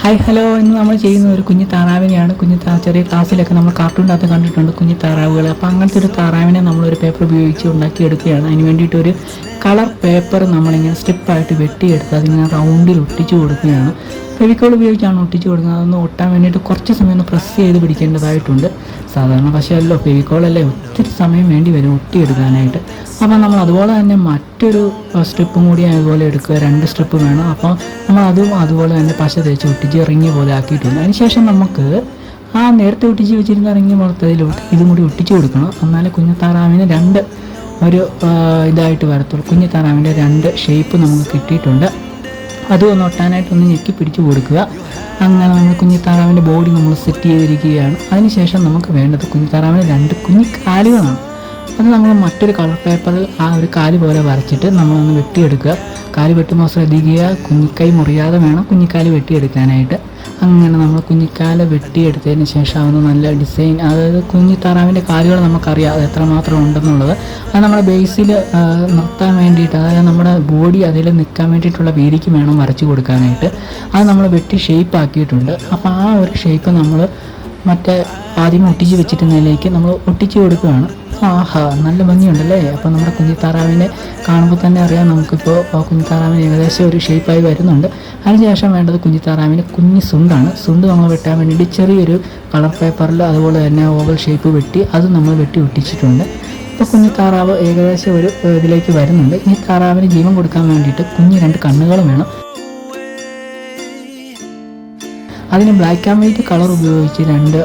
Hi hello എന്ന് നമ്മൾ ചെയ്യുന്ന ഒരു കുഞ്ഞു താറാവിനെയാണ്. കുഞ്ഞു ചെറിയ ക്ലാസ്സിലൊക്കെ നമ്മൾ കാർട്ടൂണിന്റെ അകത്ത് കണ്ടിട്ടുണ്ട് കുഞ്ഞു താറാവുകൾ. അപ്പോൾ അങ്ങനത്തെ ഒരു താറാവിനെ നമ്മളൊരു പേപ്പർ ഉപയോഗിച്ച് ഉണ്ടാക്കിയെടുക്കുകയാണ്. അതിന് വേണ്ടിയിട്ട് ഒരു കളർ പേപ്പർ നമ്മളിങ്ങനെ സ്റ്റിപ്പായിട്ട് വെട്ടിയെടുത്ത് അതിങ്ങനെ റൗണ്ടിൽ ഒട്ടിച്ചു കൊടുക്കുകയാണ്. ഫെവിക്കോൾ ഉപയോഗിച്ചാണ് ഒട്ടിച്ചു കൊടുക്കുന്നത്? അതൊന്ന് ഒട്ടാൻ വേണ്ടിയിട്ട് കുറച്ച് സമയം ഒന്ന് പ്രസ് ചെയ്ത് പിടിക്കേണ്ടതായിട്ടുണ്ട്. സാധാരണ പക്ഷേ അല്ലോ ഫെവിക്കോളല്ലേ ഒത്തിരി സമയം വേണ്ടി വരും ഒട്ടിയെടുക്കാനായിട്ട്. അപ്പോൾ നമ്മൾ അതുപോലെ തന്നെ മറ്റൊരു സ്ട്രിപ്പും കൂടി അതുപോലെ എടുക്കുക. രണ്ട് സ്ട്രിപ്പ് വേണം. അപ്പോൾ നമ്മൾ അതും അതുപോലെ തന്നെ പശ തേച്ച് ഒട്ടിച്ച് ഇറങ്ങിയ പോലെ ആക്കിയിട്ടുണ്ട്. അതിനുശേഷം നമുക്ക് ആ നേരത്തെ ഒട്ടിച്ച് വെച്ചിരുന്ന ഇറങ്ങിയ പുറത്തതിലോട്ട് ഇതും കൂടി ഒട്ടിച്ചു കൊടുക്കണം. എന്നാലേ കുഞ്ഞു താറാവിന് രണ്ട് ഒരു ഇതായിട്ട് വരത്തുള്ളൂ. കുഞ്ഞു താറാവിന്റെ രണ്ട് ഷേപ്പ് നമുക്ക് കിട്ടിയിട്ടുണ്ട്. അതും ഒന്ന് ഒട്ടാനായിട്ട് ഒന്ന് ഞെക്കി പിടിച്ചു കൊടുക്കുക. അങ്ങനെ നമ്മൾ കുഞ്ഞു താറാവിന്റെ ബോഡി നമ്മൾ സെറ്റ് ചെയ്തിരിക്കുകയാണ്. അതിനുശേഷം നമുക്ക് വേണ്ടത് കുഞ്ഞു താറാവിന്റെ രണ്ട് കുഞ്ഞു കാലുകളാണ്. അത് നമ്മൾ മറ്റൊരു കളർ പേപ്പറിൽ ആ ഒരു കാൽ പോലെ വരച്ചിട്ട് നമ്മളൊന്ന് വെട്ടിയെടുക്കുക. കാൽ വെട്ടുമ്പോൾ ശ്രദ്ധിക്കുക കുഞ്ഞിക്കൈ മുറിയാതെ വേണം കുഞ്ഞിക്കാൽ വെട്ടിയെടുക്കാനായിട്ട്. അങ്ങനെ നമ്മൾ കുഞ്ഞിക്കാല വെട്ടിയെടുത്തതിന് ശേഷം അവന് നല്ല ഡിസൈൻ അതായത് കുഞ്ഞി താറാവിന്റെ കാലുകൾ നമുക്കറിയാം അത് എത്രമാത്രം ഉണ്ടെന്നുള്ളത്. അത് നമ്മുടെ ബേസിൽ നിർത്താൻ വേണ്ടിയിട്ട് അതായത് നമ്മുടെ ബോഡി അതിൽ നിൽക്കാൻ വേണ്ടിയിട്ടുള്ള വേദിക്ക് വേണം വരച്ച് കൊടുക്കാനായിട്ട്. അത് നമ്മൾ വെട്ടി ഷേപ്പ് ആക്കിയിട്ടുണ്ട്. അപ്പോൾ ആ ഒരു ഷേപ്പ് നമ്മൾ മറ്റേ ആദ്യം ഒട്ടിച്ച് വെച്ചിട്ടുന്നതിലേക്ക് നമ്മൾ ഒട്ടിച്ച് കൊടുക്കുകയാണ്. ആഹാ നല്ല ഭംഗിയുണ്ടല്ലേ? അപ്പോൾ നമ്മുടെ കുഞ്ഞിത്താറാവിനെ കാണുമ്പോൾ തന്നെ അറിയാം നമുക്കിപ്പോൾ കുഞ്ഞി കുഞ്ഞിത്താറാവിന് ഏകദേശം ഒരു ഷേപ്പായി വരുന്നുണ്ട്. അതിനുശേഷം വേണ്ടത് കുഞ്ഞിത്താറാവിന് കുഞ്ഞി സുണ്ടാണ്. സുണ്ട് നമ്മൾ വെട്ടാൻ വേണ്ടിയിട്ട് ചെറിയൊരു കളർ പേപ്പറിൽ അതുപോലെ തന്നെ ഓവൽ ഷേപ്പ് വെട്ടി അത് നമ്മൾ വെട്ടി ഒട്ടിച്ചിട്ടുണ്ട്. ഇപ്പോൾ കുഞ്ഞു താറാവ് ഏകദേശം ഒരു ഇതിലേക്ക് വരുന്നുണ്ട്. ഈ താറാവിന് ജീവൻ കൊടുക്കാൻ വേണ്ടിയിട്ട് കുഞ്ഞ് രണ്ട് കണ്ണുകളും വേണം. അതിന് ബ്ലാക്ക് ആൻഡ് വൈറ്റ് കളർ ഉപയോഗിച്ച് രണ്ട്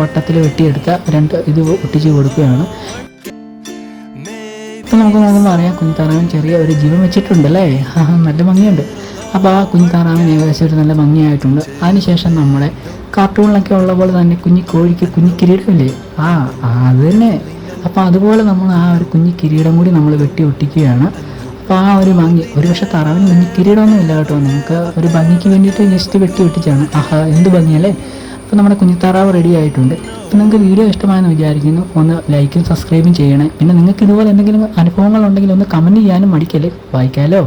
വട്ടത്തിൽ വെട്ടിയെടുത്ത രണ്ട് ഇത് ഒട്ടിച്ച് കൊടുക്കുകയാണ്. ഇപ്പം നമുക്ക് നോക്കുമ്പോൾ അറിയാം കുഞ്ഞിത്താറാവിന് ചെറിയ ഒരു ജീവൻ വെച്ചിട്ടുണ്ട് അല്ലേ നല്ല ഭംഗിയുണ്ട്. അപ്പോൾ ആ കുഞ്ഞിത്താറാവിന് ഏകദേശം ഒരു നല്ല ഭംഗിയായിട്ടുണ്ട്. അതിനുശേഷം നമ്മളെ കാർട്ടൂണിലൊക്കെ ഉള്ള പോലെ തന്നെ കുഞ്ഞി കോഴിക്ക് കുഞ്ഞി കിരീടമില്ലേ ആ, അത് തന്നെ. അപ്പോൾ അതുപോലെ നമ്മൾ ആ ഒരു കുഞ്ഞി കിരീടം കൂടി നമ്മൾ വെട്ടി ഒട്ടിക്കുകയാണ്. അപ്പോൾ ആ ഒരു ഭംഗി. ഒരു പക്ഷേ താറാവിന് കുഞ്ഞി കിരീടമൊന്നും ഇല്ല കേട്ടോ. നിങ്ങൾക്ക് ഒരു ഭംഗിക്ക് വേണ്ടിയിട്ട് ജസ്റ്റ് വെട്ടി വെട്ടിച്ചാണ്. ആഹാ എന്ത് ഭംഗിയല്ലേ? അപ്പോൾ നമ്മുടെ കുഞ്ഞിത്താറാവ് റെഡി ആയിട്ടുണ്ട്. അപ്പോൾ നിങ്ങൾക്ക് വീഡിയോ ഇഷ്ടമായെന്ന് വിചാരിക്കുന്നു. ഒന്ന് ലൈക്കും സബ്സ്ക്രൈബും ചെയ്യണേ. പിന്നെ നിങ്ങൾക്ക് ഇതുപോലെ എന്തെങ്കിലും അനുഭവങ്ങൾ ഉണ്ടെങ്കിൽ ഒന്ന് കമന്റ് ചെയ്യാനും മടിക്കല്ലേ? വായിക്കാമല്ലോ